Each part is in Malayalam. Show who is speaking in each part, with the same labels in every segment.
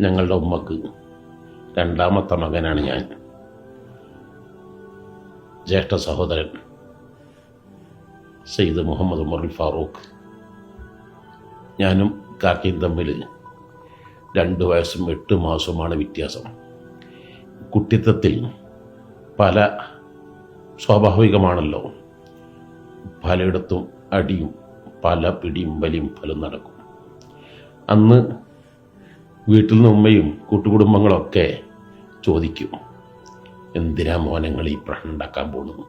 Speaker 1: ഞങ്ങളുടെ ഉമ്മക്ക് രണ്ടാമത്തെ മകനാണ് ഞാൻ. ജ്യേഷ്ഠ സഹോദരൻ സെയ്ദ് മുഹമ്മദ് ഉമർ ഫാറൂഖ്. ഞാനും കാക്കയും തമ്മിൽ രണ്ട് വയസ്സും എട്ട് മാസവുമാണ് വ്യത്യാസം. കുട്ടിത്തത്തിൽ പല സ്വാഭാവികമാണല്ലോ. പലയിടത്തും അടിയും പല പിടിയും വലിയും ഫലം നടക്കും. അന്ന് വീട്ടിൽ നിന്ന് ഉമ്മയും കൂട്ടുകുടുംബങ്ങളൊക്കെ ചോദിക്കും എന്തിനാ മോനങ്ങൾ ഈ പ്രശ്നം ഉണ്ടാക്കാൻ പോകുന്നു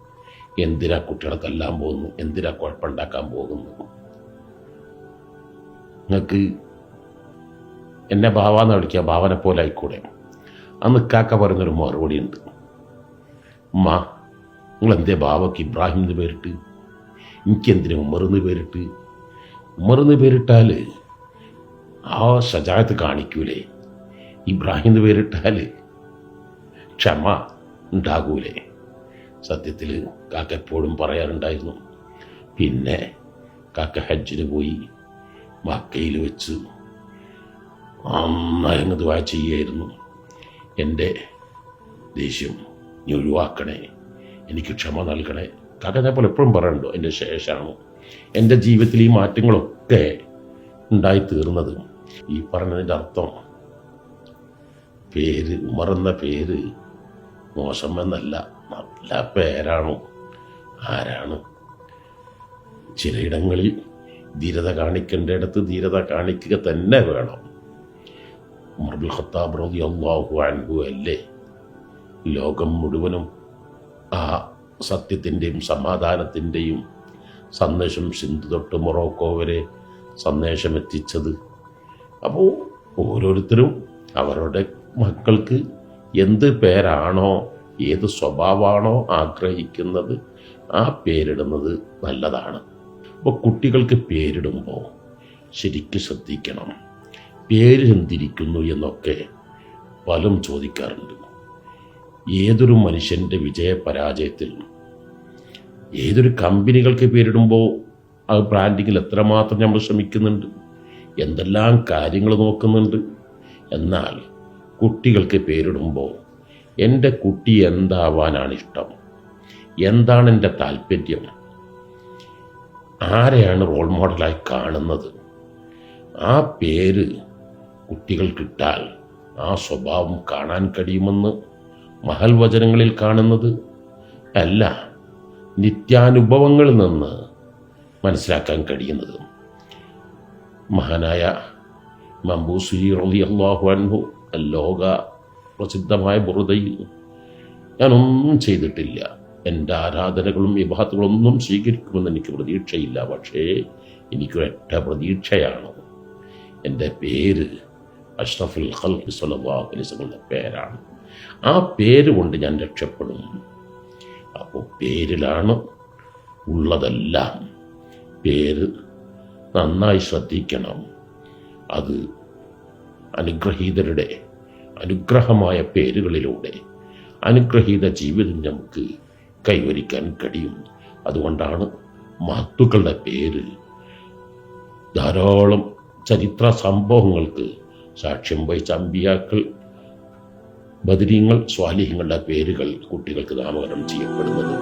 Speaker 1: എന്തിനാ കുട്ടികളെ തല്ലാൻ പോകുന്നു എന്തിനാ കുഴപ്പമുണ്ടാക്കാൻ പോകുന്നു നിങ്ങൾക്ക് എന്നെ ഭാവാന്ന് വിളിക്കുക? ഭാവനെ പോലെ ആയിക്കൂടെ? അന്ന് കാക്ക പറയുന്നൊരു മറുപടി ഉണ്ട് ഉമ്മ നിങ്ങൾ എന്തേ ബാവക്ക് ഇബ്രാഹിം എന്ന് പേരിട്ട്? എനിക്കെന്തിനാ ഉമർന്ന് പേരിട്ട്? ഉമർന്ന് പേരിട്ടാൽ ആ സജാത്ത് കാണിക്കൂലേ? ഇബ്രാഹിം പേരിട്ടാൽ ക്ഷമ ഉണ്ടാകൂലേ? സത്യത്തിൽ കാക്ക എപ്പോഴും പറയാറുണ്ടായിരുന്നു. പിന്നെ കാക്ക ഹജ്ജിന് പോയി മക്കയിൽ വെച്ച് നന്നായി ദുവാ ചെയ്യായിരുന്നു. എന്റെ ദേഷ്യം നീ ഒഴിവാക്കണേ. എനിക്ക് ക്ഷമ നൽകണേ. കാക്ക ഞാൻ പോലെ എപ്പോഴും പറയണ്ടോ എന്റെ ശേഷമാണ്. എന്റെ ജീവിതത്തിൽ ഈ മാറ്റങ്ങളൊക്കെ ഉണ്ടായി തീർന്നത് ഈ പറഞ്ഞതിന്റെ അർത്ഥം പേര് ഉമറെന്ന പേര് മോശമെന്നല്ല. നല്ല പേരാണ്. ആരാണ്? ചിലയിടങ്ങളിൽ ധീരത കാണിക്കേണ്ടിടത്ത് ധീരത കാണിക്കുക തന്നെ വേണം. ഉമർബുൽ ഖത്താബ് റതി അള്ളാഹു അൻഹു അല്ലേ? ലോകം മുഴുവനും ആ സത്യത്തിന്റെയും സമാധാനത്തിന്റെയും സന്ദേശം സിന്ധു തൊട്ട് മൊറോക്കോ വരെ സന്ദേശം എത്തിച്ചത് അപ്പോൾ ഓരോരുത്തരും അവരുടെ മക്കൾക്ക് എന്ത് പേരാണോ ഏത് സ്വഭാവമാണോ ആഗ്രഹിക്കുന്നത് ആ പേരിടുന്നത് നല്ലതാണ്. അപ്പോൾ കുട്ടികൾക്ക് പേരിടുമ്പോൾ ശരിക്കും ശ്രദ്ധിക്കണം. പേര് എന്തിരിക്കുന്നു എന്നൊക്കെ പലരും ചോദിക്കാറുണ്ട്. ഏതൊരു മനുഷ്യന്റെ വിജയ പരാജയത്തിൽ ഏതൊരു കമ്പനികൾക്ക് പേരിടുമ്പോൾ ആ ബ്രാൻഡിങ്ങിൽ എത്രമാത്രം നമ്മൾ ശ്രമിക്കുന്നുണ്ട്? എന്തെല്ലാം കാര്യങ്ങൾ നോക്കുന്നുണ്ട്. എന്നാൽ കുട്ടികൾക്ക് പേരിടുമ്പോൾ എന്റെ കുട്ടി എന്താവാനാണ് ഇഷ്ടം എന്താണ് എന്റെ താല്പര്യം? ആരെയാണ് റോൾ മോഡലായി കാണുന്നത്? ആ പേര് കുട്ടികൾക്കിട്ടാൽ ആ സ്വഭാവം കാണാൻ കഴിയുമെന്ന് മഹൽ വചനങ്ങളിൽ കാണുന്നത്. അല്ല നിത്യാനുഭവങ്ങളിൽ നിന്ന് മനസ്സിലാക്കാൻ കഴിയുന്നത്. മഹാനായ മമ്പൂസുരി റലി അള്ളാഹു അൻഹു ലോക പ്രസിദ്ധമായ ബുറുദയിൽ ഞാനൊന്നും ചെയ്തിട്ടില്ല. എന്റെ ആരാധനകളും വിഭാഗങ്ങളൊന്നും സ്വീകരിക്കുമെന്ന് എനിക്ക് പ്രതീക്ഷയില്ല. പക്ഷേ എനിക്കൊരൊറ്റ പ്രതീക്ഷയാണ്. എന്റെ പേര് അഷ്റഫുൽ ഖൽഖ് വസല്ലമയുടെ പേരാണ്. ആ പേര് കൊണ്ട് ഞാൻ രക്ഷപ്പെടും. അപ്പോൾ പേരിലാണ് ഉള്ളതെല്ലാം. പേര് നന്നായി ശ്രദ്ധിക്കണം. അത് അനുഗ്രഹീതരുടെ അനുഗ്രഹമായ പേരുകളിലൂടെ അനുഗ്രഹീത ജീവിതം നമുക്ക് കൈവരിക്കാൻ കഴിയും. അതുകൊണ്ടാണ് മഹത്തുക്കളുടെ പേര് ധാരാളം ചരിത്ര സംഭവങ്ങൾക്ക് സാക്ഷ്യം വഹിച്ച അമ്പിയാക്കൾ ബദരീങ്ങൾ സ്വാലിഹ്യങ്ങളുടെ പേരുകൾ കുട്ടികൾക്ക് നാമകരണം ചെയ്യപ്പെടുന്നത്.